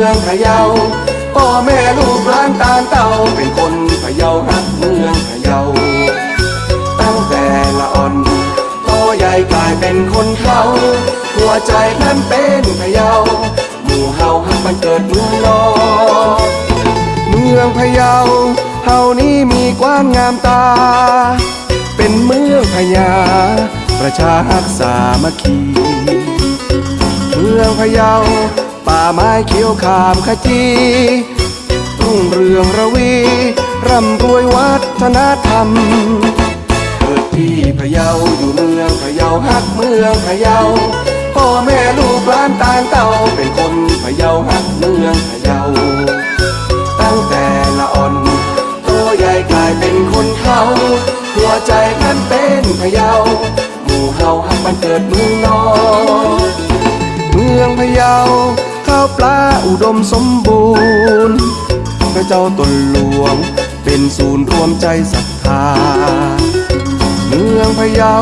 มืองพะเยาพ่อแม่ลูกหลานตาเต่าเป็นคนพะเยาฮักเมืองพะเยาตั้งแต่ละอ่อนโตใหญ่กลายเป็นคนเขาหัวใจนั้นเป็นพะเยาหมู่เฮาฮักมันเกิดเมืองนอเมืองพะเยาเฮานี้มีกว้างงามตา เป็นเมืองพญาประชาฮักสามัคคี เมืองพะเยา ป่าไม้เขียวขามขจีรุ่งเรืองระวีร่ำรวยวัฒนธรรม เกิดที่พะเยาอยู่เมืองพะเยาฮักเมืองพะเยาพ่อแม่ลูกหลานตาลเต่าเป็นคนพะเยาฮักเมืองพะเยาตั้งแต่ละอ่อนโตใหญ่กลายเป็นคนเขาหัวใจนั้นเป็นพะเยาหมู่เฮาฮักมันเกิดเมืองนอนเมืองพะเยา ข้าวปลาอุดมสมบูรณ์พระเจ้าตนหลวง เป็นศูนย์รวมใจศรัทธา เมืองพะเยา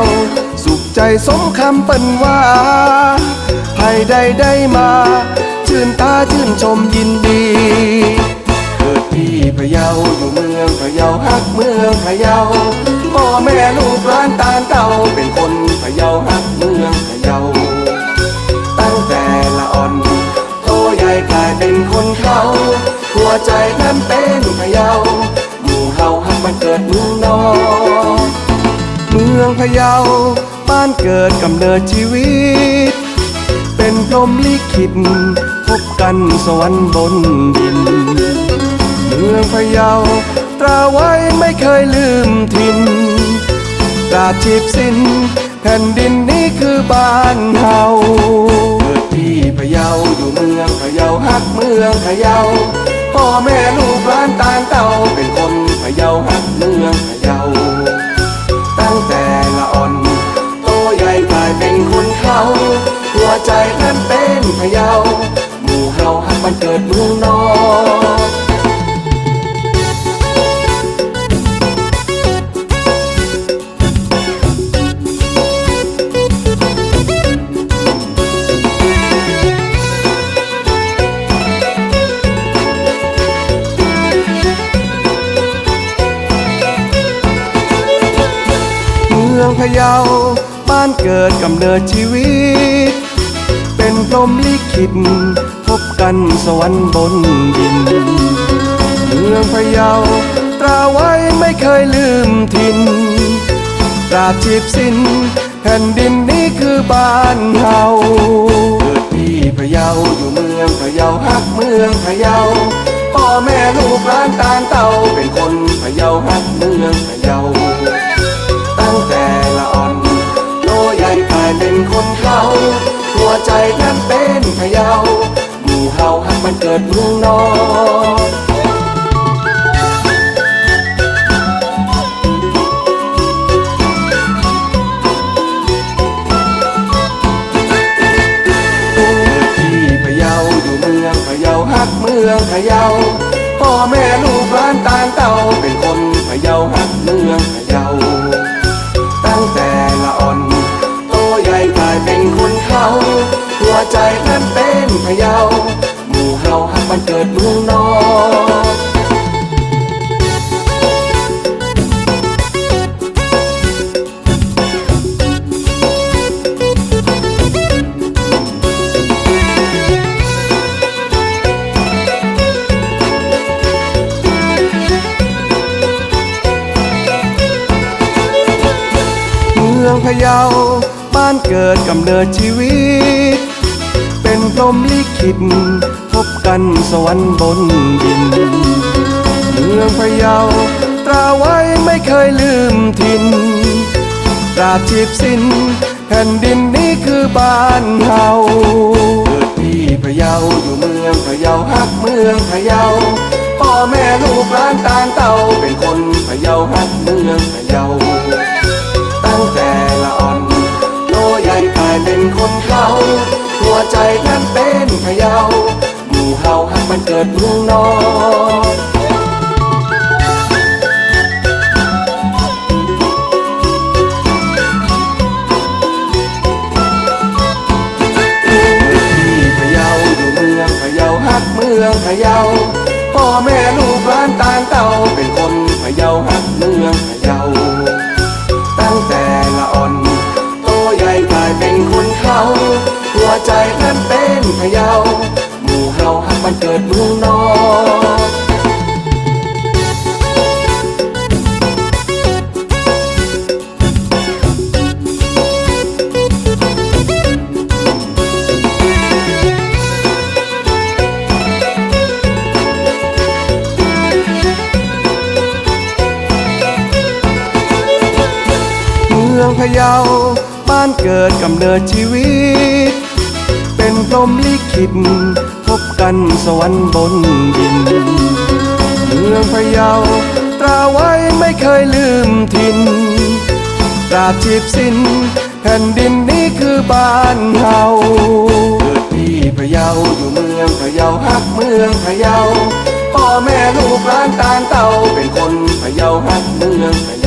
สุขใจสมคำเป็นว่าภัยใดได้มา ชื่นตาชื่นชมยินดี ใจนั้นเป็นพะเยาหมู่เฮาฮักมันเกิดเมืองนอนเมืองพะเยาบ้านเกิดกำเนิดชีวิต เป็นพรหมลิขิตพบกันสวรรค์บนดิน เมืองพะเยาตราไว้ไม่เคยลืมถิ่นตราบชีพสิ้นแผ่นดินนี้คือบ้านเฮาเกิดที่พะเยาอยู่เมืองพะเยาฮักเมืองพะเยา พ่อแม่ลูกหลานตางเต่าเป็นคนพะเยาฮักเมืองพะเยา ตั้งแต่ละอ่อนโตใหญ่กลายเป็นคนเขา หัวใจท่านเป็นพะเยาหมู่เฮาฮักมันเกิดเมืองน อนเมืองพะเยา บ้านเกิดกำเนิดชีวิต เป็นพรมลิขิตพบกันสวรรค์บนดิน เมืองพะเยา ตราไว้ไม่เคยลืมถิ่นตราชีพสิ้น แผ่นดินนี้คือบ้านเฮาเกิดที่พะเยาอยู่เมืองพะเยาฮักเมืองพะเยา พะเยาหมู่เฮาฮักมันเกิดเมืองนอนเกิดที่พะเยาอยู่เมืองพะเยาฮักเมืองพะเยาพ่อแม่ลูกหลานตาลเต่าเป็นคน พะเยาหมู่เฮาฮักมันเกิดเมืองนอนเมืองพะเยาบ้านเกิดกำเนิดชีวิตเป็ นมลิขิตพบกันสวรรค์บนดิน เมืองพะเยาตราไว้ไม่เคยลืมถิ่นตราบชีพสิ้นแผ่นดินนี้คือบ้านเฮาเกิดที่พะเยาอยู่เมืองพะเยาฮักเมืองพะเยาพ่อแม่ลูกหลานตาลเต่าเป็นคนพะเยาฮักเมืองพะเยาตั้งแต่ละอ่อนโตใหญ่กลายเป็นคนเขา หัวใจนั้นเป็นพะเยาหมู่เฮาฮักมันเกิดเมืองนอนเกิดที่พะเยาอยู่เมืองพะเยาฮักเมืแม่ลูกหลานต่างเต่าเป็นคนพะเยาฮักเมือง ใจนั้นเป็นพะเยาหมู่เฮาฮักมันเกิดเมืองนอกเมืองพะเยาบ้านเกิดกำเนิดชีวิต เป็นพรมลิขิตพบกันสวรรค์บนดิน เมืองพะเยาตราไว้ไม่เคยลืมทินตราบชีพสิ้นแผ่นดินนี้คือบ้านเฮาเกิดที่พะเยาอยู่เมืองพะเยาฮักเมืองพะเยาพ่อแม่ลูกหลานตางเต่าเป็นคนพะเยาฮักเมืองพะเยา